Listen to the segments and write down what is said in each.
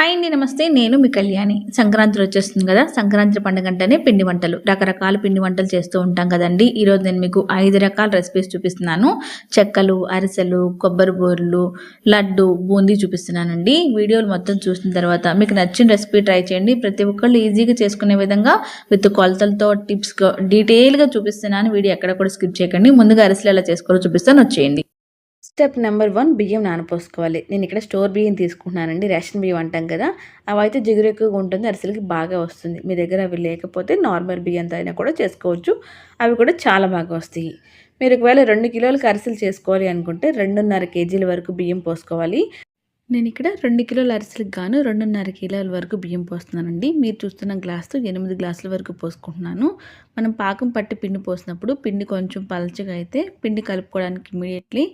Hi అండి నమస్తే. నేను మీ కళ్యాణి. సంక్రాంతి వచ్చేస్తుంది కదా? సంక్రాంతి పండుగ అంటేనే పిండి వంటలు. రకరకాల పిండి వంటలు చేస్తూ ఉంటాం కదండి. ఈరోజు నేను మీకు ఐదు రకాల రెసిపీస్ చూపిస్తున్నాను. చెక్కలు అరిసెలు కొబ్బరి బూరెలు లడ్డు బూందీ చూపిస్తున్నానండి. వీడియోలు మొత్తం చూసిన తర్వాత మీకు నచ్చిన రెసిపీ ట్రై చేయండి. ప్రతి ఒక్కళ్ళు ఈజీగా చేసుకునే విధంగా విత్ కొలతలతో టిప్స్ డీటెయిల్గా చూపిస్తున్నాను. వీడియో ఎక్కడ కూడా స్కిప్ చేయకండి. ముందుగా అరిసెలు ఎలా చేసుకోవాలో చూపిస్తాను. వచ్చేయండి. స్టెప్ నెంబర్ వన్ బియ్యం నానపోసుకోవాలి. నేను ఇక్కడ స్టోర్ బియ్యం తీసుకుంటున్నానండి. రేషన్ బియ్యం అంటాం కదా అవి అయితే జిగురు ఎక్కువగా ఉంటుంది అరిసెలకి బాగా వస్తుంది. మీ దగ్గర అవి లేకపోతే నార్మల్ బియ్యంతో అయినా కూడా చేసుకోవచ్చు. అవి కూడా చాలా బాగా వస్తాయి. మీరు ఒకవేళ రెండు కిలోలకు అరిసెలు చేసుకోవాలి అనుకుంటే రెండున్నర కేజీల వరకు బియ్యం పోసుకోవాలి. నేను ఇక్కడ రెండు కిలోల అరిసెలకు గాను రెండున్నర కిలోల వరకు బియ్యం పోస్తున్నానండి. మీరు చూస్తున్న గ్లాస్తో ఎనిమిది గ్లాసుల వరకు పోసుకుంటున్నాను. మనం పాకం పట్టి పిండి పోసినప్పుడు పిండి కొంచెం పలచగా అయితే పిండి కలుపుకోవడానికి ఇమీడియట్లీ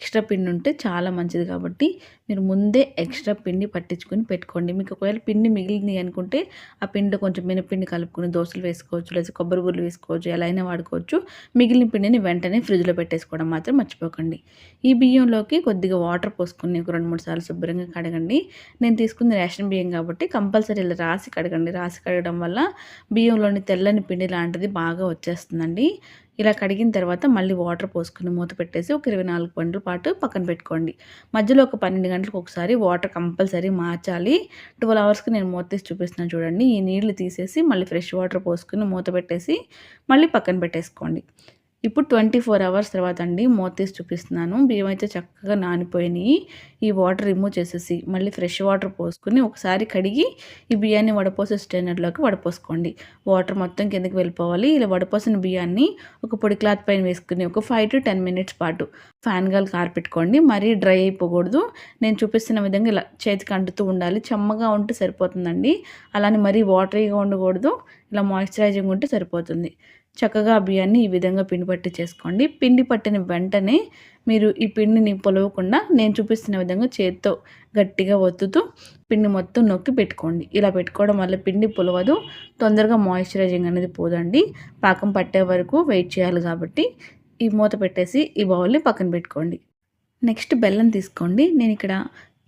ఎక్స్ట్రా పిండి ఉంటే చాలా మంచిది కాబట్టి మీరు ముందే ఎక్స్ట్రా పిండి పట్టించుకొని పెట్టుకోండి. మీకు ఒకవేళ పిండి మిగిలింది అనుకుంటే ఆ పిండి కొంచెం మినపిండి కలుపుకొని దోశలు వేసుకోవచ్చు లేదా కొబ్బరి బుర్రలు వేసుకోవచ్చు ఎలా అయినా వాడుకోవచ్చు. మిగిలిన పిండిని వెంటనే ఫ్రిడ్జ్లో పెట్టేసుకోవడం మాత్రం మర్చిపోకండి. ఈ బియ్యంలోకి కొద్దిగా వాటర్ పోసుకొని ఒక రెండు మూడు సార్లు శుభ్రంగా కడగండి. నేను తీసుకుంది రేషన్ బియ్యం కాబట్టి కంపల్సరీ ఇలా రాసి కడగండి. రాసి కడగడం వల్ల బియ్యంలోని తెల్లని పిండి లాంటిది బాగా వచ్చేస్తుందండి. ఇలా కడిగిన తర్వాత మళ్ళీ వాటర్ పోసుకుని మూత పెట్టేసి ఒక ఇరవై నాలుగు గంటల పాటు పక్కన పెట్టుకోండి. మధ్యలో ఒక పన్నెండు గంటలకు ఒకసారి వాటర్ కంపల్సరీ మార్చాలి. ట్వెల్వ్ అవర్స్కి నేను మూత తీసి చూపిస్తున్నాను చూడండి. ఈ నీళ్ళు తీసేసి మళ్ళీ ఫ్రెష్ వాటర్ పోసుకుని మూత పెట్టేసి మళ్ళీ పక్కన పెట్టేసుకోండి. ఇప్పుడు ట్వంటీ ఫోర్ అవర్స్ తర్వాత అండి మూత తీసి చూపిస్తున్నాను. బియ్యం అయితే చక్కగా నానిపోయినాయి. ఈ వాటర్ రిమూవ్ చేసేసి మళ్ళీ ఫ్రెష్ వాటర్ పోసుకుని ఒకసారి కడిగి ఈ బియ్యాన్ని వడపోసే స్టైనర్లోకి వడపోసుకోండి. వాటర్ మొత్తం కిందకి వెళ్ళిపోవాలి. ఇలా వడపోసిన బియ్యాన్ని ఒక పొడి క్లాత్ పైన వేసుకుని ఒక ఫైవ్ టు టెన్ మినిట్స్ పాటు ఫ్యాన్ గాల్ కారపెట్టుకోండి మరీ డ్రై అయిపోకూడదు. నేను చూపిస్తున్న విధంగా ఇలా చేతికి అంటుతూ ఉండాలి. చెమ్మగా ఉంటే సరిపోతుందండి. అలానే మరీ వాటరీగా ఉండకూడదు. ఇలా మాయిశ్చరైజింగ్ ఉంటే సరిపోతుంది. చక్కగా బియ్యాన్ని ఈ విధంగా పిండి పట్టి చేసుకోండి. పిండి పట్టిన వెంటనే మీరు ఈ పిండిని పొలవకుండా నేను చూపిస్తున్న విధంగా చేత్తో గట్టిగా ఒత్తుతూ పిండి మొత్తం నొక్కి పెట్టుకోండి. ఇలా పెట్టుకోవడం వల్ల పిండి పొలవదు తొందరగా మాయిశ్చరైజింగ్ అనేది పోదండి. పాకం పట్టే వరకు వెయిట్ చేయాలి కాబట్టి ఈ మూత పెట్టేసి ఈ బౌల్ని పక్కన పెట్టుకోండి. నెక్స్ట్ బెల్లం తీసుకోండి. నేను ఇక్కడ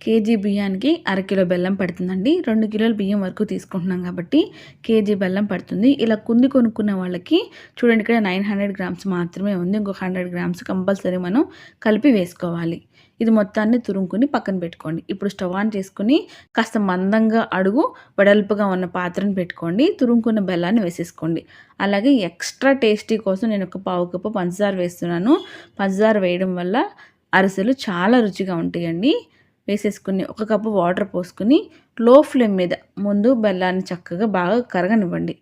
కేజీ బియ్యానికి అరకిలో బెల్లం పడుతుందండి. రెండు కిలోల బియ్యం వరకు తీసుకుంటున్నాం కాబట్టి కేజీ బెల్లం పడుతుంది. ఇలా కుంది కొనుక్కున్న వాళ్ళకి చూడండి ఇక్కడ నైన్ హండ్రెడ్ గ్రామ్స్ మాత్రమే ఉంది. ఇంకొక హండ్రెడ్ గ్రామ్స్ కంపల్సరీ మనం కలిపి వేసుకోవాలి. ఇది మొత్తాన్ని తురుముకుని పక్కన పెట్టుకోండి. ఇప్పుడు స్టవ్ ఆన్ చేసుకుని కాస్త మందంగా అడుగు వెడల్పుగా ఉన్న పాత్రను పెట్టుకోండి. తురుముకున్న బెల్లాన్ని వేసేసుకోండి. అలాగే ఎక్స్ట్రా టేస్టీ కోసం నేను ఒక పావు కప్పు పంచదార వేస్తున్నాను. పంచదార వేయడం వల్ల అరిసెలు చాలా రుచిగా ఉంటాయండి. వేసేసుకుని ఒక కప్పు వాటర్ పోసుకుని లో ఫ్లేమ్ మీద ముందు బెల్లాన్ని చక్కగా బాగా కరగనివ్వండి.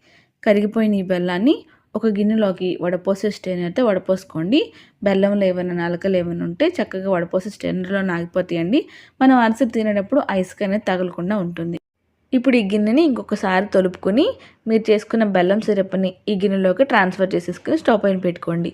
కరిగిపోయిన ఈ బెల్లాన్ని ఒక గిన్నెలోకి వడపోసే స్టెయినర్తో వడపోసుకోండి. బెల్లంలో ఏమైనా నలకలు ఏమైనా ఉంటే చక్కగా వడపోసే స్టెయినర్లో నాగిపోతాయండి. మనం అరిసెలు తినేటప్పుడు ఐస్ అనేది తగలకుండా ఉంటుంది. ఇప్పుడు ఈ గిన్నెని ఇంకొకసారి తొలుపుకొని మీరు చేసుకున్న బెల్లం సిరప్ని ఈ గిన్నెలోకి ట్రాన్స్ఫర్ చేసేసుకుని స్టవ్ పైన పెట్టుకోండి.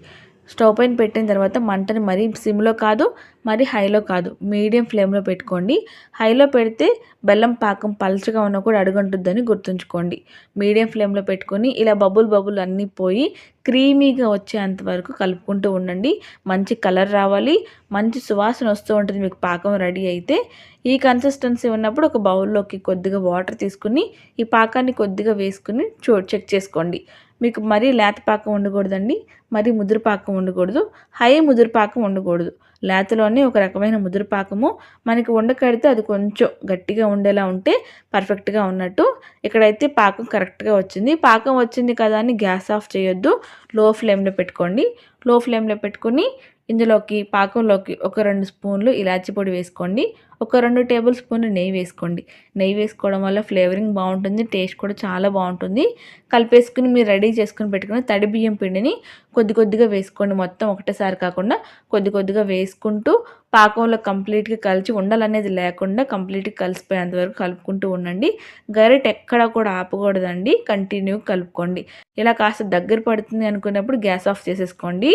స్టవ్ పైన పెట్టిన తర్వాత మంటని మరీ సిమ్లో కాదు మరి హైలో కాదు మీడియం ఫ్లేమ్లో పెట్టుకోండి. హైలో పెడితే బెల్లం పాకం పలుచగా ఉన్నా కూడా అడుగంటుందని గుర్తుంచుకోండి. మీడియం ఫ్లేమ్లో పెట్టుకొని ఇలా బబుల్ బబుల్ అన్నీ పోయి క్రీమీగా వచ్చేంత వరకు కలుపుకుంటూ ఉండండి. మంచి కలర్ రావాలి మంచి సువాసన వస్తూ ఉంటుంది మీకు పాకం రెడీ అయితే. ఈ కన్సిస్టెన్సీ ఉన్నప్పుడు ఒక బౌల్లోకి కొద్దిగా వాటర్ తీసుకుని ఈ పాకాన్ని కొద్దిగా వేసుకుని చూ చెక్ చేసుకోండి. మీకు మరీ లేత పాకం ఉండకూడదండి మరీ ముదురు పాకం ఉండకూడదు హై ముదురు పాకం ఉండకూడదు లేతలోనే ఒక రకమైన ముదురు పాకము మనకి ఉండకడితే అది కొంచెం గట్టిగా ఉండేలా ఉంటే పర్ఫెక్ట్గా ఉన్నట్టు. ఇక్కడైతే పాకం కరెక్ట్గా వచ్చింది. పాకం వచ్చింది కదా అని గ్యాస్ ఆఫ్ చేయొద్దు. లో ఫ్లేమ్లో పెట్టుకోండి. లో ఫ్లేమ్లో పెట్టుకొని ఇందులోకి పాకంలోకి ఒక రెండు స్పూన్లు ఇలాచి పొడి వేసుకోండి. ఒక రెండు టేబుల్ స్పూన్లు నెయ్యి వేసుకోండి. నెయ్యి వేసుకోవడం వల్ల ఫ్లేవరింగ్ బాగుంటుంది టేస్ట్ కూడా చాలా బాగుంటుంది. కలిపేసుకుని మీరు రెడీ చేసుకుని పెట్టుకుని తడి బియ్యం పిండిని కొద్ది కొద్దిగా వేసుకోండి. మొత్తం ఒకటేసారి కాకుండా కొద్ది కొద్దిగా వేసుకుంటూ పాకంలో కంప్లీట్గా కలిసి ఉండాలనేది లేకుండా కంప్లీట్గా కలిసిపోయేంత వరకు కలుపుకుంటూ ఉండండి. గరిట ఎక్కడా కూడా ఆపకూడదండి. కంటిన్యూ కలుపుకోండి. ఇలా కాస్త దగ్గర పడుతుంది అనుకున్నప్పుడు గ్యాస్ ఆఫ్ చేసేసుకోండి.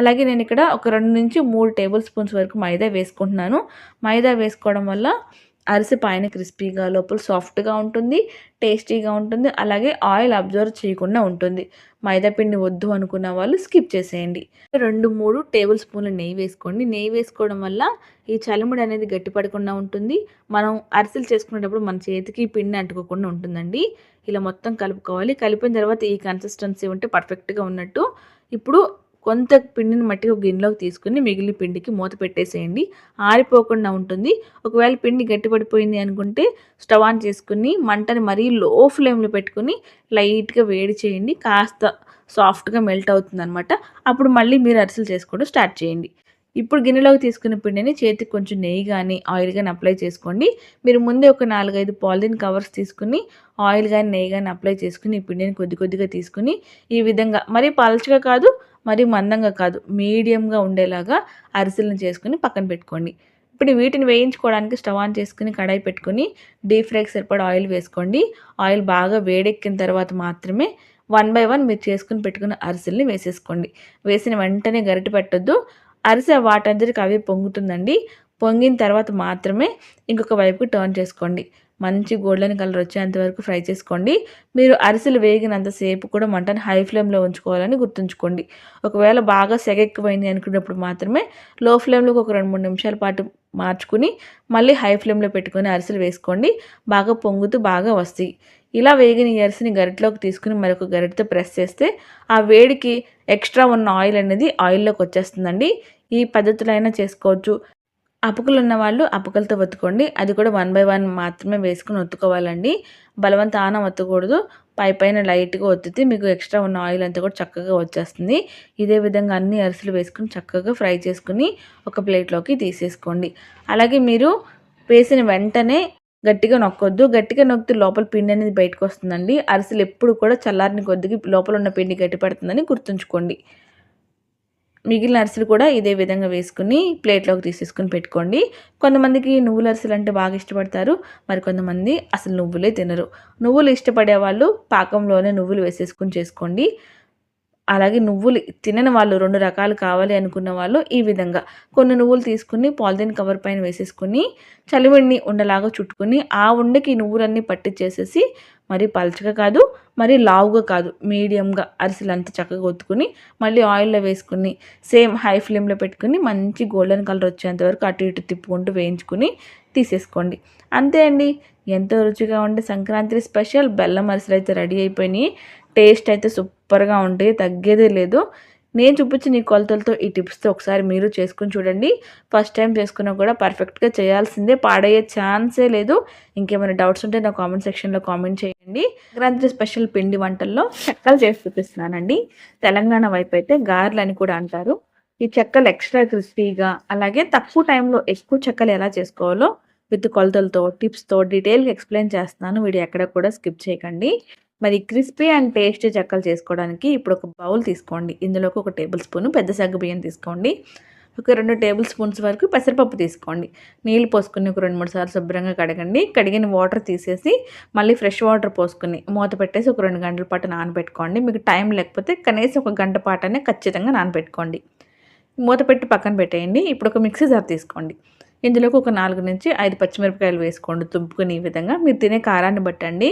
అలాగే నేను ఇక్కడ ఒక రెండు నుంచి మూడు టేబుల్ స్పూన్స్ వరకు మైదా వేసుకుంటున్నాను. మైదా వేసుకోవడం వల్ల అరిసె పైన క్రిస్పీగా లోపల సాఫ్ట్గా ఉంటుంది టేస్టీగా ఉంటుంది అలాగే ఆయిల్ అబ్జర్వ్ చేయకుండా ఉంటుంది. మైదా పిండి వద్దు అనుకున్న వాళ్ళు స్కిప్ చేసేయండి. రెండు మూడు టేబుల్ స్పూన్ల నెయ్యి వేసుకోండి. నెయ్యి వేసుకోవడం వల్ల ఈ చలిముడి అనేది గట్టిపడకుండా ఉంటుంది. మనం అరిసెలు చేసుకునేటప్పుడు మన చేతికి పిండి అంటుకోకుండా ఉంటుందండి. ఇలా మొత్తం కలుపుకోవాలి. కలిపిన తర్వాత ఈ కన్సిస్టెన్సీ ఉంటే పర్ఫెక్ట్గా ఉన్నట్టు. ఇప్పుడు కొంత పిండిని మట్టిగా ఒక గిన్నెలోకి తీసుకుని మిగిలిన పిండికి మూత పెట్టేసేయండి. ఆరిపోకుండా ఉంటుంది. ఒకవేళ పిండి గట్టిపడిపోయింది అనుకుంటే స్టవ్ ఆన్ చేసుకుని మంటని మరీ లో ఫ్లేమ్లో పెట్టుకుని లైట్గా వేడి చేయండి. కాస్త సాఫ్ట్గా మెల్ట్ అవుతుంది అనమాట అప్పుడు మళ్ళీ మీరు అరిసెలు చేసుకోవడం స్టార్ట్ చేయండి. ఇప్పుడు గిన్నెలోకి తీసుకున్న పిండిని చేతికి కొంచెం నెయ్యి కానీ ఆయిల్ కానీ అప్లై చేసుకోండి. మీరు ముందే ఒక నాలుగైదు పాలిథిన్ కవర్స్ తీసుకుని ఆయిల్ కానీ నెయ్యి కానీ అప్లై చేసుకుని ఈ పిండిని కొద్ది కొద్దిగా తీసుకుని ఈ విధంగా మరీ పలచగా కాదు మరి మందంగా కాదు మీడియంగా ఉండేలాగా అరిసెలను చేసుకుని పక్కన పెట్టుకోండి. ఇప్పుడు వీటిని వేయించుకోవడానికి స్టవ్ ఆన్ చేసుకుని కడాయి పెట్టుకుని డీప్ ఫ్రైకి సరిపడా ఆయిల్ వేసుకోండి. ఆయిల్ బాగా వేడెక్కిన తర్వాత మాత్రమే వన్ బై వన్ మీరు చేసుకుని పెట్టుకున్న అరిసెల్ని వేసేసుకోండి. వేసిన వెంటనే గరిటె పెట్టొద్దు. అరిసె వాటందరికి అవి పొంగుతుందండి. పొంగిన తర్వాత మాత్రమే ఇంకొక వైపుకి టర్న్ చేసుకోండి. మంచి గోల్డెన్ కలర్ వచ్చేంత వరకు ఫ్రై చేసుకోండి. మీరు అరిసెలు వేగినంతసేపు కూడా మంటను హై ఫ్లేమ్లో ఉంచుకోవాలని గుర్తుంచుకోండి. ఒకవేళ బాగా సెగెక్కువైంది అనుకున్నప్పుడు మాత్రమే లో ఫ్లేమ్లోకి ఒక రెండు మూడు నిమిషాల పాటు మార్చుకుని మళ్ళీ హై ఫ్లేమ్లో పెట్టుకొని అరిసెలు వేసుకోండి. బాగా పొంగుతూ బాగా వస్తాయి. ఇలా వేగిన ఈ గరిటలోకి తీసుకుని మరొక గరిటతో ప్రెస్ చేస్తే ఆ వేడికి ఎక్స్ట్రా ఉన్న ఆయిల్ అనేది ఆయిల్లోకి వచ్చేస్తుందండి. ఈ పద్ధతులైనా చేసుకోవచ్చు. అపుకులు ఉన్న వాళ్ళు అపుకలతో ఒత్తుకోండి. అది కూడా వన్ బై వన్ మాత్రమే వేసుకుని ఒత్తుకోవాలండి. బలవంతానం ఒత్తకూడదు. పై పైన లైట్గా ఒత్తితే మీకు ఎక్స్ట్రా ఉన్న ఆయిల్ అంతా కూడా చక్కగా వచ్చేస్తుంది. ఇదే విధంగా అన్ని అరిసెలు వేసుకుని చక్కగా ఫ్రై చేసుకుని ఒక ప్లేట్లోకి తీసేసుకోండి. అలాగే మీరు వేసిన వెంటనే గట్టిగా నొక్కొద్దు. గట్టిగా నొక్కితే లోపల పిండి అనేది బయటకు వస్తుందండి. అరిసెలు ఎప్పుడు కూడా చల్లారిని కొద్దిగా లోపల ఉన్న పిండి గట్టి పడుతుందని గుర్తుంచుకోండి. మిగిలిన అరిసెలు కూడా ఇదే విధంగా వేసుకుని ప్లేట్లోకి తీసేసుకుని పెట్టుకోండి. కొంతమందికి నువ్వుల అరిసెలు అంటే బాగా ఇష్టపడతారు. మరి కొంతమంది అసలు నువ్వులే తినరు. నువ్వులు ఇష్టపడే వాళ్ళు పాకంలోనే నువ్వులు వేసేసుకుని చేసుకోండి. అలాగే నువ్వులు తినని వాళ్ళు రెండు రకాలు కావాలి అనుకున్న వాళ్ళు ఈ విధంగా. కొన్ని నువ్వులు తీసుకుని పాలిథిన్ కవర్ పైన వేసేసుకుని చలివిడిని ఉండలాగా చుట్టుకుని ఆ ఉండకి నువ్వులన్నీ పట్టించేసేసి మరి పలచగా కాదు మరి లావుగా కాదు మీడియంగా అరిసెలు అంతా చక్కగా ఒత్తుకుని మళ్ళీ ఆయిల్లో వేసుకుని సేమ్ హై ఫ్లేమ్లో పెట్టుకుని మంచి గోల్డెన్ కలర్ వచ్చేంత వరకు అటు ఇటు తిప్పుకుంటూ వేయించుకుని తీసేసుకోండి. అంతే అండి. ఎంతో రుచిగా ఉండే సంక్రాంతి స్పెషల్ బెల్లం అరిసెలు అయితే రెడీ అయిపోయినాయి. టేస్ట్ అయితే సూపర్గా ఉంటుంది తగ్గేదే లేదు. నేను చూపించిన ఈ కొలతలతో ఈ టిప్స్తో ఒకసారి మీరు చేసుకుని చూడండి. ఫస్ట్ టైం చేసుకున్నా కూడా పర్ఫెక్ట్గా చేయాల్సిందే. పాడయ్యే ఛాన్సే లేదు. ఇంకేమైనా డౌట్స్ ఉంటే నా కామెంట్ సెక్షన్లో కామెంట్ చేయండి. సంక్రాంతి స్పెషల్ పిండి వంటల్లో చెక్కలు చేసి చూపిస్తున్నానండి. తెలంగాణ వైపు అయితే గారెలు అని కూడా అంటారు. ఈ చెక్కలు ఎక్స్ట్రా క్రిస్పీగా అలాగే తక్కువ టైంలో ఎక్కువ చెక్కలు ఎలా చేసుకోవాలో విత్ కొలతలతో టిప్స్తో డీటెయిల్గా ఎక్స్ప్లెయిన్ చేస్తున్నాను. వీడియో ఎక్కడ కూడా స్కిప్ చేయకండి. మరి క్రిస్పీ అండ్ టేస్టీ చెక్కలు చేసుకోవడానికి ఇప్పుడు ఒక బౌల్ తీసుకోండి. ఇందులోకి ఒక టేబుల్ స్పూన్ పెద్ద సగ్గు బియ్యం తీసుకోండి. ఒక రెండు టేబుల్ స్పూన్స్ వరకు పెసరపప్పు తీసుకోండి. నీళ్ళు పోసుకుని ఒక రెండు మూడు సార్లు శుభ్రంగా కడగండి. కడిగిన వాటర్ తీసేసి మళ్ళీ ఫ్రెష్ వాటర్ పోసుకుని మూత పెట్టేసి ఒక రెండు గంటల పాటు నానబెట్టుకోండి. మీకు టైం లేకపోతే కనీసం ఒక గంట పాటనే ఖచ్చితంగా నానబెట్టుకోండి. మూత పెట్టి పక్కన పెట్టేయండి. ఇప్పుడు ఒక మిక్సీ జార్ తీసుకోండి. ఇందులోకి ఒక నాలుగు నుంచి ఐదు పచ్చిమిరపకాయలు వేసుకోండి. తుంపుకొని ఈ విధంగా. మీరు తినే కారాన్ని బట్టండి.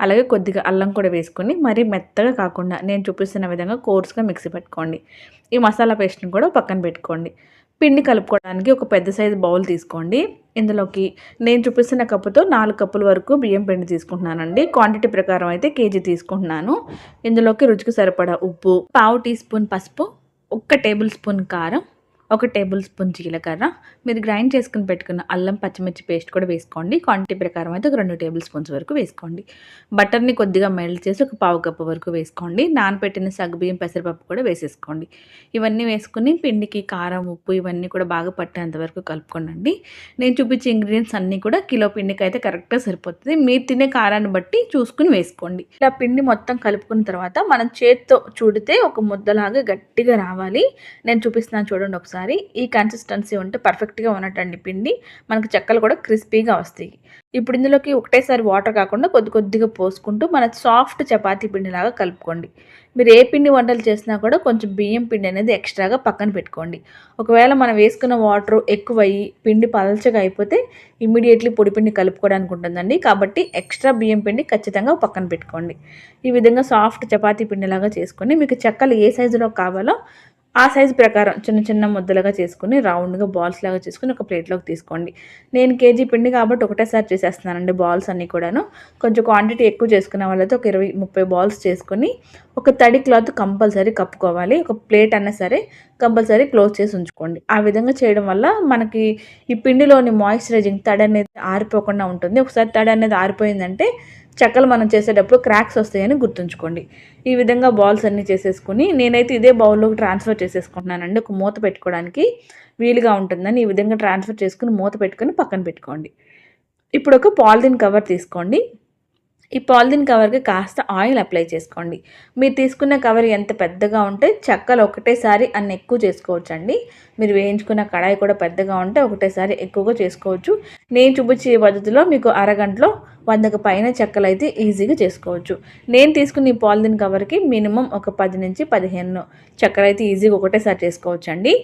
అలాగే కొద్దిగా అల్లం కూడా వేసుకొని మరీ మెత్తగా కాకుండా నేను చూపిస్తున్న విధంగా కోర్స్గా మిక్సీ పెట్టుకోండి. ఈ మసాలా పేస్ట్ని కూడా పక్కన పెట్టుకోండి. పిండి కలుపుకోవడానికి ఒక పెద్ద సైజు బౌల్ తీసుకోండి. ఇందులోకి నేను చూపిస్తున్న కప్పుతో నాలుగు కప్పుల వరకు బియ్యం పిండి తీసుకుంటున్నానండి. క్వాంటిటీ ప్రకారం అయితే కేజీ తీసుకుంటున్నాను. ఇందులోకి రుచికి సరిపడా ఉప్పు పావు టీ స్పూన్ పసుపు ఒక్క టేబుల్ స్పూన్ కారం ఒక టేబుల్ స్పూన్ జీలకర్ర. మీరు గ్రైండ్ చేసుకుని పెట్టుకున్న అల్లం పచ్చిమిర్చి పేస్ట్ కూడా వేసుకోండి. క్వాంటిటీ ప్రకారం అయితే ఒక రెండు టేబుల్ స్పూన్స్ వరకు వేసుకోండి. బటర్ని కొద్దిగా మెల్ట్ చేసి ఒక పావు కప్పు వరకు వేసుకోండి. నానబెట్టిన సగ్గుబియ్యం పెసరపప్పు కూడా వేసేసుకోండి. ఇవన్నీ వేసుకుని పిండికి కారం ఉప్పు ఇవన్నీ కూడా బాగా పట్టేంత వరకు కలుపుకోండి నేను చూపించే ఇంగ్రీడియంట్స్ అన్నీ కూడా కిలో పిండికి అయితే కరెక్ట్గా సరిపోతుంది. మీరు తినే కారాన్ని బట్టి చూసుకుని వేసుకోండి. ఇలా పిండి మొత్తం కలుపుకున్న తర్వాత మనం చేత్తో చూడితే ఒక ముద్దలాగా గట్టిగా రావాలి. నేను చూపిస్తున్నాను చూడండి ఒకసారి. ఒకసారి ఈ కన్సిస్టెన్సీ ఉంటే పర్ఫెక్ట్గా ఉన్నట్టండి పిండి. మనకు చెక్కలు కూడా క్రిస్పీగా వస్తాయి. ఇప్పుడు ఇందులోకి ఒకటేసారి వాటర్ కాకుండా కొద్ది కొద్దిగా పోసుకుంటూ మన సాఫ్ట్ చపాతీ పిండిలాగా కలుపుకోండి. మీరు ఏ పిండి వంటలు చేసినా కూడా కొంచెం బియ్యం పిండి అనేది ఎక్స్ట్రాగా పక్కన పెట్టుకోండి. ఒకవేళ మనం వేసుకున్న వాటర్ ఎక్కువయ్యి పిండి పలచగా అయిపోతే ఇమీడియట్లీ పొడి పిండి కలుపుకోవడానికి ఉంటుందండి. కాబట్టి ఎక్స్ట్రా బియ్యం పిండి ఖచ్చితంగా పక్కన పెట్టుకోండి. ఈ విధంగా సాఫ్ట్ చపాతీ పిండిలాగా చేసుకొని మీకు చెక్కలు ఏ సైజులో కావాలో ఆ సైజు ప్రకారం చిన్న చిన్న ముద్దలుగా చేసుకుని రౌండ్గా బాల్స్ లాగా చేసుకుని ఒక ప్లేట్లోకి తీసుకోండి. నేను కేజీ పిండి కాబట్టి ఒకటేసారి చేసేస్తున్నానండి బాల్స్ అన్నీ కూడాను. కొంచెం క్వాంటిటీ ఎక్కువ చేసుకునే వాళ్ళతో ఒక ఇరవై ముప్పై బాల్స్ చేసుకొని ఒక తడి క్లాత్ కంపల్సరీ కప్పుకోవాలి. ఒక ప్లేట్ అన్నా సరే కంపల్సరీ క్లోజ్ చేసి ఉంచుకోండి. ఆ విధంగా చేయడం వల్ల మనకి ఈ పిండిలోని మాయిశ్చరైజింగ్ తడి అనేది ఆరిపోకుండా ఉంటుంది. ఒకసారి తడి అనేది ఆరిపోయిందంటే చెక్కలు మనం చేసేటప్పుడు క్రాక్స్ వస్తాయని గుర్తుంచుకోండి. ఈ విధంగా బాల్స్ అన్నీ చేసేసుకుని నేనైతే ఇదే బౌల్లోకి ట్రాన్స్ఫర్ చేసేసుకుంటున్నానండి. ఒక మూత పెట్టుకోవడానికి వీలుగా ఉంటుందని ఈ విధంగా ట్రాన్స్ఫర్ చేసుకుని మూత పెట్టుకొని పక్కన పెట్టుకోండి. ఇప్పుడు ఒక పాలిథిన్ కవర్ తీసుకోండి. ఈ పాలిథిన్ కవర్కి కాస్త ఆయిల్ అప్లై చేసుకోండి. మీరు తీసుకున్న కవర్ ఎంత పెద్దగా ఉంటే చెక్కలు ఒకటేసారి అన్ని ఎక్కువ చేసుకోవచ్చండి. మీరు వేయించుకున్న కడాయి కూడా పెద్దగా ఉంటే ఒకటేసారి ఎక్కువగా చేసుకోవచ్చు. నేను చూపించే పద్ధతిలో మీకు అరగంటలో వందకు పైన చెక్కలు అయితే ఈజీగా చేసుకోవచ్చు. నేను తీసుకున్న ఈ పాలిథిన్ కవర్కి మినిమం ఒక పది నుంచి పదిహేను చెక్కలు అయితే ఈజీగా ఒకటేసారి చేసుకోవచ్చు అండి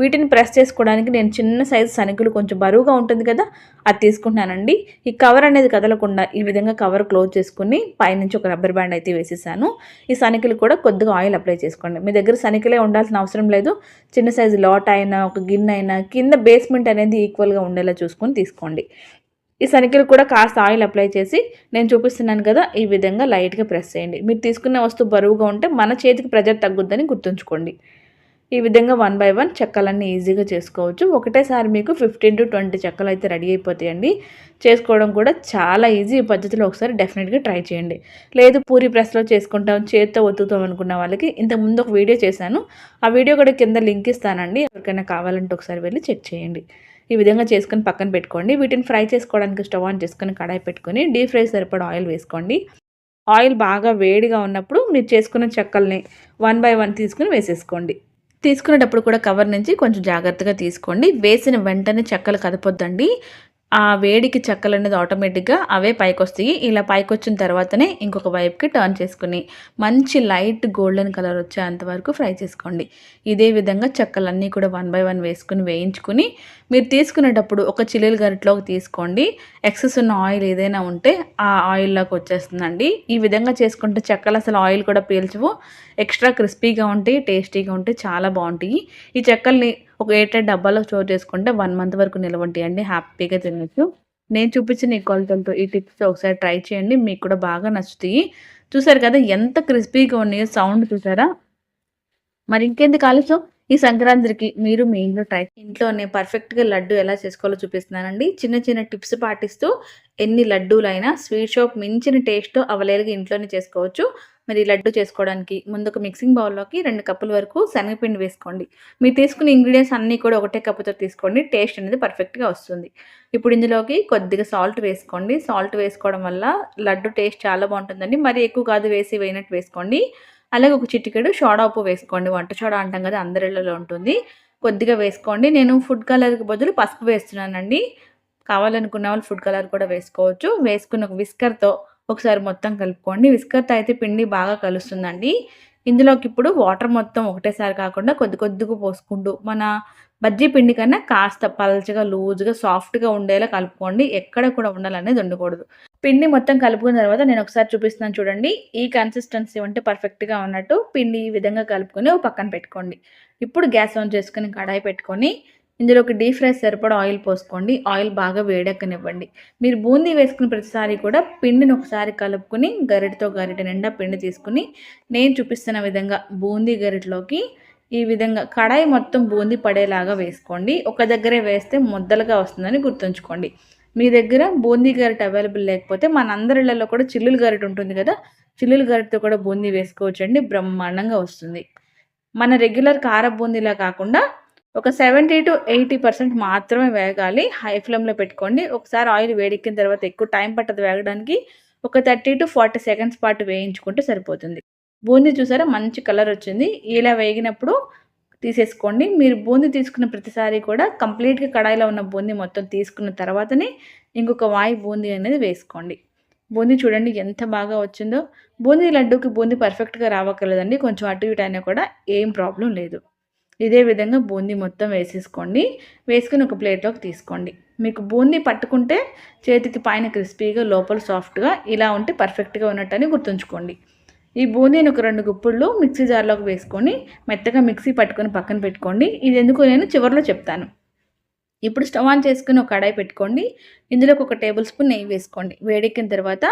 వీటిని ప్రెస్ చేసుకోవడానికి నేను చిన్న సైజు సనికులు కొంచెం బరువుగా ఉంటుంది కదా అది తీసుకుంటున్నానండి. ఈ కవర్ అనేది కదలకుండా ఈ విధంగా కవర్ క్లోజ్ చేసుకుని పైనుంచి ఒక రబ్బర్ బ్యాండ్ అయితే వేసేసాను. ఈ సనికులు కూడా కొద్దిగా ఆయిల్ అప్లై చేసుకోండి. మీ దగ్గర సనికిలే ఉండాల్సిన అవసరం లేదు. చిన్న సైజు లాట్ అయినా ఒక గిన్నె అయినా కింద బేస్మెంట్ అనేది ఈక్వల్గా ఉండేలా చూసుకొని తీసుకోండి. ఈ సనికిలు కూడా కాస్త ఆయిల్ అప్లై చేసి నేను చూపిస్తున్నాను కదా ఈ విధంగా లైట్గా ప్రెస్ చేయండి. మీరు తీసుకున్న వస్తువు బరువుగా ఉంటే మన చేతికి ప్రెజర్ తగ్గుద్దని గుర్తుంచుకోండి. ఈ విధంగా వన్ బై వన్ చెక్కలన్నీ ఈజీగా చేసుకోవచ్చు. ఒకటేసారి మీకు ఫిఫ్టీన్ టు ట్వంటీ చెక్కలు అయితే రెడీ అయిపోతాయండి. చేసుకోవడం కూడా చాలా ఈజీ ఈ పద్ధతిలో ఒకసారి డెఫినెట్గా ట్రై చేయండి. లేదు పూరి ప్రెస్లో చేసుకుంటాం చేత్తో ఒత్తుతాం అనుకున్న వాళ్ళకి ఇంతకుముందు ఒక వీడియో చేశాను. ఆ వీడియో కూడా కింద లింక్ ఇస్తానండి. ఎవరికైనా కావాలంటే ఒకసారి వెళ్ళి చెక్ చేయండి. ఈ విధంగా చేసుకుని పక్కన పెట్టుకోండి. వీటిని ఫ్రై చేసుకోవడానికి స్టవ్ ఆన్ చేసుకుని కడాయి పెట్టుకొని డీప్ ఫ్రై సరిపడా ఆయిల్ వేసుకోండి. ఆయిల్ బాగా వేడిగా ఉన్నప్పుడు మీరు చేసుకున్న చెక్కల్ని వన్ బై వన్ తీసుకుని వేసేసుకోండి. తీసుకునేటప్పుడు కూడా కవర్ నుంచి కొంచెం జాగ్రత్తగా తీసుకోండి. వేసిన వెంటనే చెక్కలు కదపొద్దండి. ఆ వేడికి చెక్కలు అనేది ఆటోమేటిక్గా అవే పైకి వస్తాయి ఇలా పైకి వచ్చిన తర్వాతనే ఇంకొక వైపుకి టర్న్ చేసుకుని మంచి లైట్ గోల్డెన్ కలర్ వచ్చేంత వరకు ఫ్రై చేసుకోండి. ఇదే విధంగా చెక్కలన్నీ కూడా వన్ బై వన్ వేసుకుని వేయించుకుని మీరు తీసుకునేటప్పుడు ఒక చిల్లీల గరిటలోకి తీసుకోండి. ఎక్సెస్ ఉన్న ఆయిల్ ఏదైనా ఉంటే ఆ ఆయిల్లోకి వచ్చేస్తుందండి. ఈ విధంగా చేసుకుంటే చెక్కలు అసలు ఆయిల్ కూడా పీల్చవు. ఎక్స్ట్రా క్రిస్పీగా ఉంటాయి టేస్టీగా ఉంటాయి చాలా బాగుంటాయి. ఈ చెక్కల్ని ఒక ఎయిట్ డబ్బాలో స్టోర్ చేసుకుంటే వన్ మంత్ వరకు నిల్వ ఉంటాయండి. హ్యాపీగా తినచ్చు. నేను చూపించిన ఈ కొలతలతో ఈ టిప్స్ ఒకసారి ట్రై చేయండి. మీకు కూడా బాగా నచ్చుతాయి. చూసారు కదా ఎంత క్రిస్పీగా ఉన్నాయో సౌండ్ చూసారా? మరి ఇంకెందుకు ఆలస్యం? ఈ సంక్రాంతికి మీరు మీ ఇంట్లో ట్రై ఇంట్లోనే పర్ఫెక్ట్గా లడ్డు ఎలా చేసుకోవాలో చూపిస్తున్నానండి. చిన్న చిన్న టిప్స్ పాటిస్తూ ఎన్ని లడ్డూలైనా స్వీట్ షాప్ మించిన టేస్ట్ అవలేలుగా ఇంట్లోనే చేసుకోవచ్చు. మరి లడ్డు చేసుకోవడానికి ముందు ఒక మిక్సింగ్ బౌల్లోకి రెండు కప్పుల వరకు శనగపిండి వేసుకోండి. మీరు తీసుకున్న ఇంగ్రీడియంట్స్ అన్నీ కూడా ఒకటే కప్పుతో తీసుకోండి. టేస్ట్ అనేది పర్ఫెక్ట్గా వస్తుంది. ఇప్పుడు ఇందులోకి కొద్దిగా సాల్ట్ వేసుకోండి. సాల్ట్ వేసుకోవడం వల్ల లడ్డు టేస్ట్ చాలా బాగుంటుందండి. మరి ఎక్కువ కాదు వేసి వేయినట్టు వేసుకోండి. అలాగే ఒక చిటికెడు సోడా ఉప్పు వేసుకోండి. వంట సోడా అంటాం కదా అందరిళ్ళలో ఉంటుంది. కొద్దిగా వేసుకోండి. నేను ఫుడ్ కలర్కి బదులు పసుపు వేస్తున్నానండి. కావాలనుకున్న వాళ్ళు ఫుడ్ కలర్ కూడా వేసుకోవచ్చు. వేసుకున్న ఒక విస్కర్తో ఒకసారి మొత్తం కలుపుకోండి. విస్కర్తో అయితే పిండి బాగా కలుస్తుందండి. ఇందులోకి ఇప్పుడు వాటర్ మొత్తం ఒకటేసారి కాకుండా కొద్ది కొద్దిగా పోసుకుంటూ మన బజ్జీ పిండి కన్నా కాస్త పల్చగా లూజ్గా సాఫ్ట్గా ఉండేలా కలుపుకోండి. ఎక్కడ కూడా ఉండాలనేది ఉండకూడదు. పిండి మొత్తం కలుపుకున్న తర్వాత నేను ఒకసారి చూపిస్తున్నాను చూడండి. ఈ కన్సిస్టెన్సీ ఉంటే పర్ఫెక్ట్గా ఉన్నట్టు పిండి ఈ విధంగా కలుపుకొని ఒక పక్కన పెట్టుకోండి. ఇప్పుడు గ్యాస్ ఆన్ చేసుకుని కడాయి పెట్టుకొని ఇందులో ఒక డీప్ ఫ్రై సరిపడా ఆయిల్ పోసుకోండి. ఆయిల్ బాగా వేడెక్కనివ్వండి. మీరు బూందీ వేసుకున్న ప్రతిసారి కూడా పిండిని ఒకసారి కలుపుకొని గరిటతో గరిట నిండా పిండి తీసుకుని నేను చూపిస్తున్న విధంగా బూందీ గరిటలోకి ఈ విధంగా కడాయి మొత్తం బూందీ పడేలాగా వేసుకోండి. ఒక దగ్గరే వేస్తే ముద్దలుగా వస్తుందని గుర్తుంచుకోండి. మీ దగ్గర బూందీ గరిట అవైలబుల్ లేకపోతే మనందరిళ్ళలో కూడా చిల్లులు గరిట ఉంటుంది కదా చిల్లులు గరిటతో కూడా బూందీ వేసుకోవచ్చండి. బ్రహ్మాండంగా వస్తుంది. మన రెగ్యులర్ కార బూందీలా కాకుండా ఒక సెవెంటీ టు ఎయిటీ పర్సెంట్ మాత్రమే వేగాలి. హై ఫ్లేమ్లో పెట్టుకోండి. ఒకసారి ఆయిల్ వేడెక్కిన తర్వాత ఎక్కువ టైం పట్టదు వేగడానికి. ఒక థర్టీ టు ఫార్టీ సెకండ్స్ పాటు వేయించుకుంటే సరిపోతుంది. బూందీ చూసారా? మంచి కలర్ వచ్చింది. ఇలా వేగినప్పుడు తీసేసుకోండి. మీరు బూందీ తీసుకున్న ప్రతిసారి కూడా కంప్లీట్గా కడాయిలో ఉన్న బూందీ మొత్తం తీసుకున్న తర్వాతనే ఇంకొక వాయి బూందీ అనేది వేసుకోండి. బూందీ చూడండి ఎంత బాగా వచ్చిందో. బూందీ లడ్డూకి బూందీ పర్ఫెక్ట్గా రావక్కర్లేదండి. కొంచెం అటు ఇటు అయినా కూడా ఏం ప్రాబ్లం లేదు. ఇదే విధంగా బూందీ మొత్తం వేసేసుకోండి. వేసుకుని ఒక ప్లేట్లోకి తీసుకోండి. మీకు బూందీ పట్టుకుంటే చేతికి పైన క్రిస్పీగా లోపల సాఫ్ట్గా ఇలా ఉంటే పర్ఫెక్ట్గా ఉన్నట్టని గుర్తుంచుకోండి. ఈ బూందీని ఒక రెండు గుప్పుళ్ళు మిక్సీ జార్లోకి వేసుకొని మెత్తగా మిక్సీ పట్టుకొని పక్కన పెట్టుకోండి. ఇది ఎందుకు నేను చివరిలో చెప్తాను. ఇప్పుడు స్టవ్ ఆన్ చేసుకుని ఒక కడాయి పెట్టుకోండి. ఇందులోకి ఒక టేబుల్ స్పూన్ నెయ్యి వేసుకోండి. వేడెక్కిన తర్వాత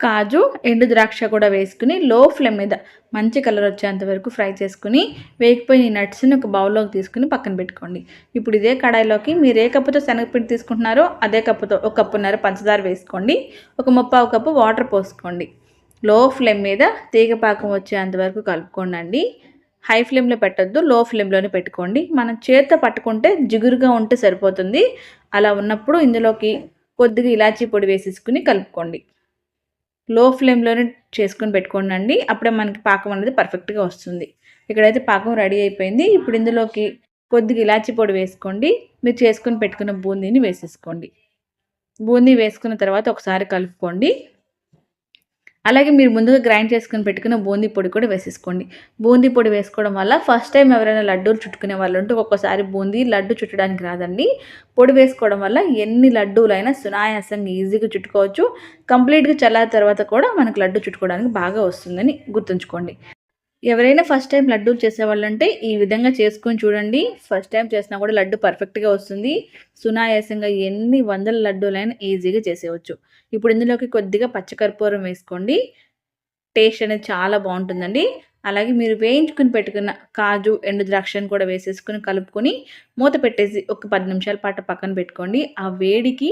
కాజు ఎండు ద్రాక్ష కూడా వేసుకుని లో ఫ్లేమ్ మీద మంచి కలర్ వచ్చేంత వరకు ఫ్రై చేసుకుని వేగిపోయిన ఈ నట్స్ని ఒక బౌల్లోకి తీసుకుని పక్కన పెట్టుకోండి. ఇప్పుడు ఇదే కడాయిలోకి మీరు ఏ కప్పుతో శనగపిండి తీసుకుంటున్నారో అదే కప్పుతో ఒక కప్పున్నర పంచదార వేసుకోండి. ఒక ముప్పావు కప్పు వాటర్ పోసుకోండి. లో ఫ్లేమ్ మీద తీగ పాకం వచ్చేంత వరకు కలుపుకోండి హై ఫ్లేమ్లో పెట్టొద్దు లో ఫ్లేమ్లోనే పెట్టుకోండి. మనం చేతితో పట్టుకుంటే జిగురుగా ఉంటే సరిపోతుంది. అలా ఉన్నప్పుడు ఇందులోకి కొద్దిగా ఇలాచీ పొడి వేసేసుకుని కలుపుకోండి. లో ఫ్లేమ్లోనే చేసుకొని పెట్టుకోండి అండి అప్పుడే మనకి పాకం అనేది పర్ఫెక్ట్గా వస్తుంది. ఇక్కడైతే పాకం రెడీ అయిపోయింది. ఇప్పుడు ఇందులోకి కొద్దిగా ఇలాచీ పొడి వేసుకోండి. మీరు చేసుకుని పెట్టుకున్న బూందీని వేసేసుకోండి. బూందీ వేసుకున్న తర్వాత ఒకసారి కలుపుకోండి. అలాగే మీరు ముందుగా గ్రైండ్ చేసుకుని పెట్టుకున్న బూందీ పొడి కూడా వేసేసుకోండి. బూందీ పొడి వేసుకోవడం వల్ల ఫస్ట్ టైం ఎవరైనా లడ్డూలు చుట్టుకునే వాళ్ళు ఉంటే ఒక్కోసారి బూందీ లడ్డు చుట్టడానికి రాదండి. పొడి వేసుకోవడం వల్ల ఎన్ని లడ్డూలైనా సునాయాసంగా ఈజీగా చుట్టుకోవచ్చు. కంప్లీట్గా చల్లారిన తర్వాత కూడా మనకు లడ్డు చుట్టుకోవడానికి బాగా వస్తుందని గుర్తుంచుకోండి. ఎవరైనా ఫస్ట్ టైం లడ్డూలు చేసేవాళ్ళంటే ఈ విధంగా చేసుకొని చూడండి. ఫస్ట్ టైం చేసినా కూడా లడ్డు పర్ఫెక్ట్గా వస్తుంది. సునాయాసంగా ఎన్ని వందల లడ్డూలైనా ఈజీగా చేసేవచ్చు ఇప్పుడు ఇందులోకి కొద్దిగా పచ్చకర్పూరం వేసుకోండి. టేస్ట్ అనేది చాలా బాగుంటుందండి. అలాగే మీరు వేయించుకుని పెట్టుకున్న కాజు ఎండు ద్రాక్షను కూడా వేసేసుకుని కలుపుకొని మూత పెట్టేసి ఒక పది నిమిషాల పాటు పక్కన పెట్టుకోండి. ఆ వేడికి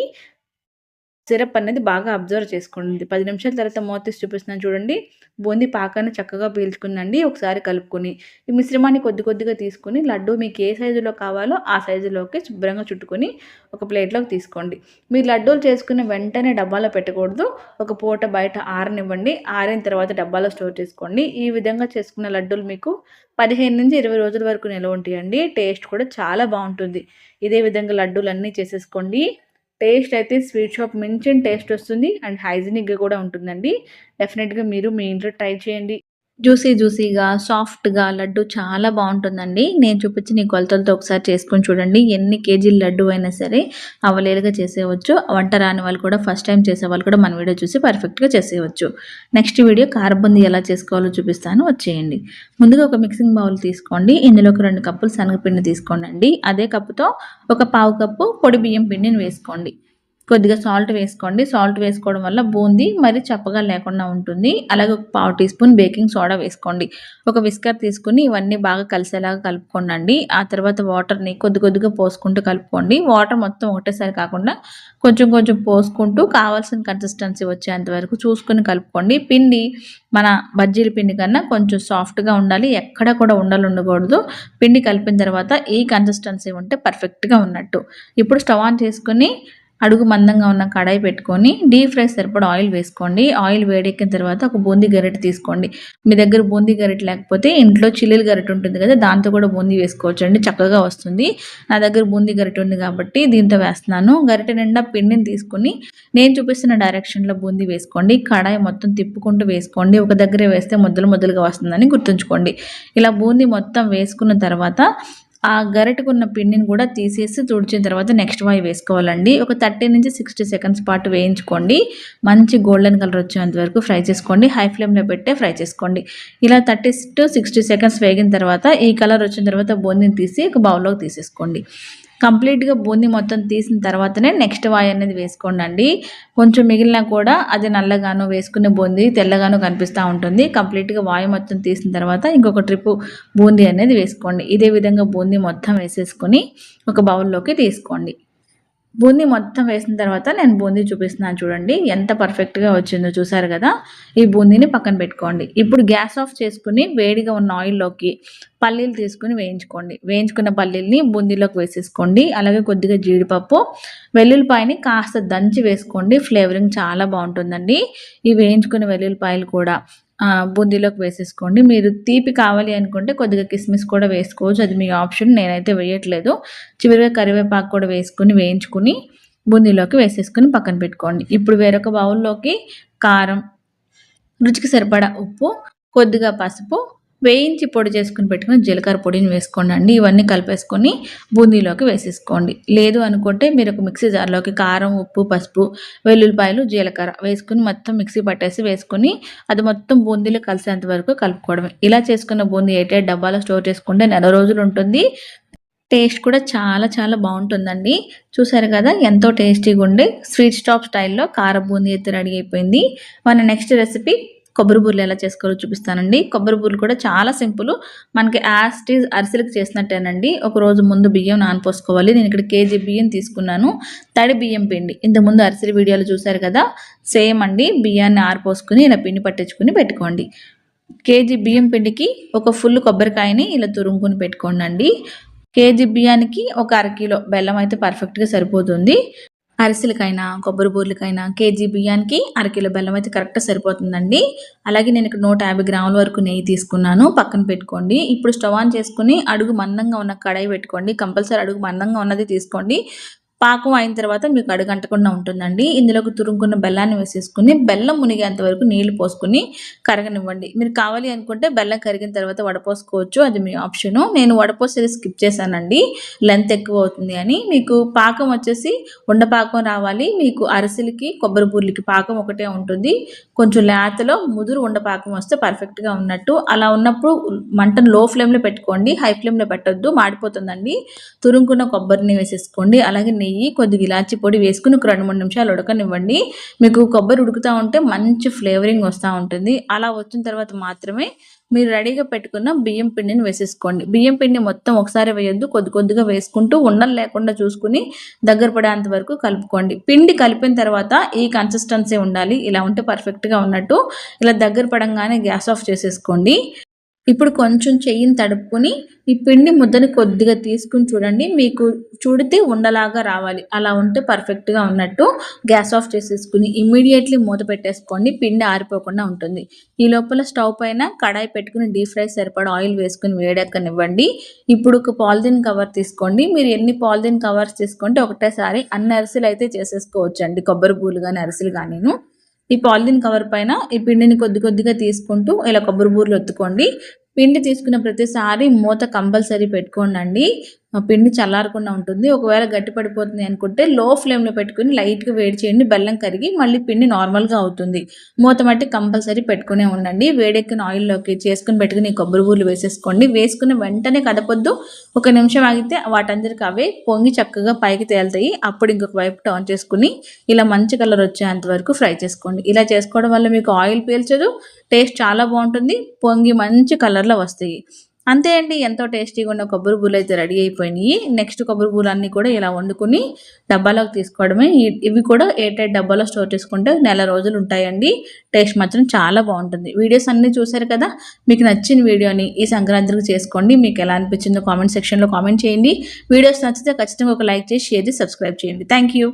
సిరప్ అనేది బాగా అబ్జర్వ్ చేసుకోండి. పది నిమిషాల తర్వాత మూత తీసి చూపిస్తున్నాను చూడండి. బూందీ పాకాన్ని చక్కగా పీల్చుకుందండి. ఒకసారి కలుపుకొని ఈ మిశ్రమాన్ని కొద్ది కొద్దిగా తీసుకొని లడ్డు మీకు ఏ సైజులో కావాలో ఆ సైజులోకి శుభ్రంగా చుట్టుకొని ఒక ప్లేట్లోకి తీసుకోండి. మీరు లడ్డూలు చేసుకున్న వెంటనే డబ్బాలో పెట్టకూడదు. ఒక పూట బయట ఆరనివ్వండి. ఆరిన తర్వాత డబ్బాలో స్టోర్ చేసుకోండి. ఈ విధంగా చేసుకున్న లడ్డూలు మీకు పదిహేను నుంచి ఇరవై రోజుల వరకు నిల్వ ఉంటాయండి. టేస్ట్ కూడా చాలా బాగుంటుంది. ఇదే విధంగా లడ్డూలు అన్నీ చేసేసుకోండి. టేస్ట్ అయితే స్వీట్ షాప్ మించిన టేస్ట్ వస్తుంది అండ్ హైజీనిక్గా కూడా ఉంటుందండి. డెఫినెట్గా మీరు మీ ఇంట్లో ట్రై చేయండి. జ్యూసీ జ్యూసీగా సాఫ్ట్గా లడ్డు చాలా బాగుంటుందండి. నేను చూపించిన ఈ కొలతలతో ఒకసారి చేసుకొని చూడండి. ఎన్ని కేజీల లడ్డు అయినా సరే అవలేలుగా చేసేవచ్చు వంట రాని వాళ్ళు కూడా ఫస్ట్ టైం చేసే వాళ్ళు కూడా మన వీడియో చూసి పర్ఫెక్ట్గా చేసేయవచ్చు. నెక్స్ట్ వీడియో కారబుంది ఎలా చేసుకోవాలో చూపిస్తాను. వచ్చేయండి. ముందుగా ఒక మిక్సింగ్ బౌల్ తీసుకోండి. ఇందులో ఒక రెండు కప్పులు శనగపిండి తీసుకోండి అదే కప్పుతో ఒక పావు కప్పు పొడి బియ్యం పిండిని వేసుకోండి. కొద్దిగా సాల్ట్ వేసుకోండి. సాల్ట్ వేసుకోవడం వల్ల బూందీ మరి చప్పగా లేకుండా ఉంటుంది. అలాగే ఒక పావు టీ స్పూన్ బేకింగ్ సోడా వేసుకోండి. ఒక విస్కర్ తీసుకుని ఇవన్నీ బాగా కలిసేలాగా కలుపుకోండి ఆ తర్వాత వాటర్ని కొద్ది కొద్దిగా పోసుకుంటూ కలుపుకోండి. వాటర్ మొత్తం ఒకటేసారి కాకుండా కొంచెం కొంచెం పోసుకుంటూ కావాల్సిన కన్సిస్టెన్సీ వచ్చేంత వరకు చూసుకుని కలుపుకోండి. పిండి మన బజ్జీల పిండి కన్నా కొంచెం సాఫ్ట్గా ఉండాలి. ఎక్కడ కూడా ఉండాలి ఉండకూడదు. పిండి కలిపిన తర్వాత ఈ కన్సిస్టెన్సీ ఉంటే పర్ఫెక్ట్గా ఉన్నట్టు. ఇప్పుడు స్టవ్ ఆన్ చేసుకుని అడుగు మందంగా ఉన్న కడాయి పెట్టుకొని డీప్ ఫ్రై సరిపడా ఆయిల్ వేసుకోండి. ఆయిల్ వేడెక్కిన తర్వాత ఒక బూందీ గరిటె తీసుకోండి. మీ దగ్గర బూందీ గరిటె లేకపోతే ఇంట్లో చిల్లీలు గరిటె ఉంటుంది కదా దాంతో కూడా బూందీ వేసుకోవచ్చు అండి చక్కగా వస్తుంది. నా దగ్గర బూందీ గరిటె ఉంది కాబట్టి దీంతో వేస్తున్నాను. గరిటె నిండా పిండిని తీసుకుని నేను చూపిస్తున్న డైరెక్షన్లో బూందీ వేసుకోండి. కడాయి మొత్తం తిప్పుకుంటూ వేసుకోండి. ఒక దగ్గరే వేస్తే ముద్దలు ముద్దలుగా వస్తుందని గుర్తుంచుకోండి. ఇలా బూందీ మొత్తం వేసుకున్న తర్వాత ఆ గరిటకున్న పిండిని కూడా తీసేసి తుడిచిన తర్వాత నెక్స్ట్ వాయి వేసుకోవాలండి. ఒక థర్టీ నుంచి సిక్స్టీ సెకండ్స్ పాటు వేయించుకోండి. మంచి గోల్డెన్ కలర్ వచ్చేంత వరకు ఫ్రై చేసుకోండి. హై ఫ్లేమ్లో పెట్టే ఫ్రై చేసుకోండి. ఇలా థర్టీ టు సిక్స్టీ సెకండ్స్ వేగిన తర్వాత ఈ కలర్ వచ్చిన తర్వాత బొందిని తీసి ఒక బౌల్లోకి తీసేసుకోండి. కంప్లీట్గా బూందీ మొత్తం తీసిన తర్వాతనే నెక్స్ట్ వాయి అనేది వేసుకోండి అండి కొంచెం మిగిలినా కూడా అది నల్లగాను వేసుకునే బూందీ తెల్లగాను కనిపిస్తూ ఉంటుంది. కంప్లీట్గా వాయు మొత్తం తీసిన తర్వాత ఇంకొక ట్రిప్ బూందీ అనేది వేసుకోండి. ఇదే విధంగా బూందీ మొత్తం వేసేసుకొని ఒక బౌల్లోకి తీసుకోండి. బూందీ మొత్తం వేసిన తర్వాత నేను బూందీ చూపిస్తున్నాను చూడండి. ఎంత పర్ఫెక్ట్గా వచ్చిందో చూసారు కదా? ఈ బూందీని పక్కన పెట్టుకోండి. ఇప్పుడు గ్యాస్ ఆఫ్ చేసుకుని వేడిగా ఉన్న ఆయిల్లోకి పల్లీలు తీసుకుని వేయించుకోండి. వేయించుకున్న పల్లీల్ని బూందీలోకి వేసేసుకోండి. అలాగే కొద్దిగా జీడిపప్పు వెల్లుల్లిపాయని కాస్త దంచి వేసుకోండి. ఫ్లేవరింగ్ చాలా బాగుంటుందండి. ఈ వేయించుకున్న వెల్లుల్లిపాయలు కూడా బూందీలోకి వేసేసుకోండి. మీరు తీపి కావాలి అనుకుంటే కొద్దిగా కిస్మిస్ కూడా వేసుకోవచ్చు. అది మీ ఆప్షన్. నేనైతే వేయట్లేదు. చివరిగా కరివేపాకు కూడా వేసుకుని వేయించుకుని బూందీలోకి వేసేసుకుని పక్కన పెట్టుకోండి. ఇప్పుడు వేరొక బౌల్లోకి కారం రుచికి సరిపడా ఉప్పు కొద్దిగా పసుపు వేయించి పొడి చేసుకుని పెట్టుకుని జీలకర్ర పొడిని వేసుకోండి అండి ఇవన్నీ కలిపేసుకొని బూందీలోకి వేసేసుకోండి. లేదు అనుకుంటే మీరు ఒక మిక్సీ జార్లోకి కారం ఉప్పు పసుపు వెల్లుల్లిపాయలు జీలకర్ర వేసుకుని మొత్తం మిక్సీ పట్టేసి వేసుకొని అది మొత్తం బూందీలో కలిసేంత వరకు కలుపుకోవడమే. ఇలా చేసుకున్న బూందీ అయితే డబ్బాలో స్టోర్ చేసుకుంటే నెల రోజులు ఉంటుంది. టేస్ట్ కూడా చాలా చాలా బాగుంటుందండి. చూసారు కదా ఎంతో టేస్టీగా ఉండే స్వీట్ స్టాప్ స్టైల్లో కార బూందీ అయితే రెడీ అయిపోయింది. మన నెక్స్ట్ రెసిపీ కొబ్బరి బూరెలు ఎలా చేసుకోవాలో చూపిస్తానండి. కొబ్బరి బూరెలు కూడా చాలా సింపుల్. మనకి యాస్టీజ్ అరిసెలకు చేసినట్టేనండి. ఒక రోజు ముందు బియ్యం నానపోసుకోవాలి. నేను ఇక్కడ కేజీ బియ్యం తీసుకున్నాను. తడి బియ్యం పిండి. ఇంతకుముందు అరిసెల వీడియోలు చూసారు కదా? సేమ్ అండి. బియ్యాన్ని ఆరిపోసుకుని ఇలా పిండి పట్టించుకుని పెట్టుకోండి. కేజీ బియ్యం పిండికి ఒక ఫుల్ కొబ్బరికాయని ఇలా తురుముకుని పెట్టుకోండి కేజీ బియ్యానికి ఒక అరకిలో బెల్లం అయితే పర్ఫెక్ట్గా సరిపోతుంది. అరిసెలకైనా కొబ్బరి బూర్లకైనా కేజీ బియ్యానికి అరకిలో బెల్లం అయితే కరెక్ట్గా సరిపోతుందండి. అలాగే నేను ఇక్కడ నూట యాభై గ్రాముల వరకు నెయ్యి తీసుకున్నాను పక్కన పెట్టుకోండి. ఇప్పుడు స్టవ్ ఆన్ చేసుకుని అడుగు మందంగా ఉన్న కడాయి పెట్టుకోండి. కంపల్సరీ అడుగు మందంగా ఉన్నది తీసుకోండి. పాకం అయిన తర్వాత మీకు అడుగంటకుండా ఉంటుందండి. ఇందులోకి తురుముకున్న బెల్లాన్ని వేసేసుకుని బెల్లం మునిగేంత వరకు నీళ్ళు పోసుకుని కరగనివ్వండి. మీరు కావాలి అనుకుంటే బెల్లం కరిగిన తర్వాత వడపోసుకోవచ్చు. అది మీ ఆప్షను. నేను వడపోసేది స్కిప్ చేశానండి. లెంత్ ఎక్కువ అవుతుంది అని. మీకు పాకం వచ్చేసి ఉండపాకం రావాలి. మీకు అరిసెలకి కొబ్బరి బూర్లకి పాకం ఒకటే ఉంటుంది. కొంచెం లేతలో ముదురు ఉండపాకం వస్తే పర్ఫెక్ట్గా ఉన్నట్టు. అలా ఉన్నప్పుడు మంటను లో ఫ్లేమ్లో పెట్టుకోండి హై ఫ్లేమ్లో పెట్టొద్దు. మాడిపోతుందండి. తురుముకున్న కొబ్బరిని వేసేసుకోండి. అలాగే నెయ్యి కొద్దిగా ఇలాచి పొడి వేసుకుని ఒక రెండు మూడు నిమిషాలు ఉడకనివ్వండి. మీకు కొబ్బరి ఉడుకుతూ ఉంటే మంచి ఫ్లేవరింగ్ వస్తూ ఉంటుంది. అలా వచ్చిన తర్వాత మాత్రమే మీరు రెడీగా పెట్టుకున్న బియ్యం పిండిని వేసేసుకోండి. బియ్యం పిండి మొత్తం ఒకసారి వేయొద్దు. కొద్ది కొద్దిగా వేసుకుంటూ ఉండలు లేకుండా చూసుకుని దగ్గర పడేంత వరకు కలుపుకోండి. పిండి కలిపిన తర్వాత ఈ కన్సిస్టెన్సీ ఉండాలి. ఇలా ఉంటే పర్ఫెక్ట్గా ఉన్నట్టు. ఇలా దగ్గర పడంగానే గ్యాస్ ఆఫ్ చేసేసుకోండి. ఇప్పుడు కొంచెం చెయ్యిని తడుపుకొని ఈ పిండి ముద్దని కొద్దిగా తీసుకుని చూడండి. మీకు చూడితే ఉండలాగా రావాలి. అలా ఉంటే పర్ఫెక్ట్గా ఉన్నట్టు గ్యాస్ ఆఫ్ చేసేసుకుని ఇమీడియట్లీ మూత పెట్టేసుకోండి. పిండి ఆరిపోకుండా ఉంటుంది. ఈ లోపల స్టవ్ పైన కడాయి పెట్టుకుని డీప్ ఫ్రై సరిపడా ఆయిల్ వేసుకుని వేడెక్కనివ్వండి. ఇప్పుడు ఒక పాలిథిన్ కవర్ తీసుకోండి. మీరు ఎన్ని పాలిథిన్ కవర్స్ తీసుకుంటే ఒకటేసారి అన్ని అరిసెలు అయితే చేసేసుకోవచ్చు అండి కొబ్బరి పూలు కానీ అరిసెలు కానీను ఈ పాలిథిన్ కవర్ పైన ఈ పిండిని కొద్ది కొద్దిగా తీసుకుంటూ ఇలా కొబ్బరి బూరలు ఒత్తుకోండి. పిండి తీసుకున్న ప్రతిసారి మూత కంపల్సరీ పెట్టుకోండి పిండి చల్లారకుండా ఉంటుంది. ఒకవేళ గట్టి పడిపోతుంది అనుకుంటే లో ఫ్లేమ్లో పెట్టుకుని లైట్గా వేడి చేయండి. బెల్లం కరిగి మళ్ళీ పిండి నార్మల్గా అవుతుంది. మూత మట్టి కంపల్సరీ పెట్టుకునే ఉండండి. వేడెక్కిన ఆయిల్లోకి చేసుకుని పెట్టుకుని కొబ్బరి బూరలు వేసేసుకోండి. వేసుకుని వెంటనే కదపొద్దు. ఒక నిమిషం ఆగితే వాటందరికి అవే పొంగి చక్కగా పైకి తేలుతాయి. అప్పుడు ఇంకొక వైపు టర్న్ చేసుకుని ఇలా మంచి కలర్ వచ్చేంత వరకు ఫ్రై చేసుకోండి. ఇలా చేసుకోవడం వల్ల మీకు ఆయిల్ పీల్చదు టేస్ట్ చాలా బాగుంటుంది పొంగి మంచి కలర్లో వస్తాయి. అంతే అండి ఎంతో టేస్టీగా ఉన్న కొబ్బరి బూలు అయితే రెడీ అయిపోయినాయి. నెక్స్ట్ కొబ్బరి బూలు అన్నీ కూడా ఇలా వండుకుని డబ్బాలోకి తీసుకోవడమే. ఇవి కూడా ఎయిట్ డబ్బాలో స్టోర్ చేసుకుంటే నెల రోజులు ఉంటాయండి. టేస్ట్ మాత్రం చాలా బాగుంటుంది. వీడియోస్ అన్నీ చూసారు కదా? మీకు నచ్చిన వీడియోని ఈ సంక్రాంతికి చేసుకోండి. మీకు ఎలా అనిపించిందో కామెంట్ సెక్షన్లో కామెంట్ చేయండి. వీడియోస్ నచ్చితే ఖచ్చితంగా ఒక లైక్ చేసి షేర్ చేసి సబ్స్క్రైబ్ చేయండి. Thank you.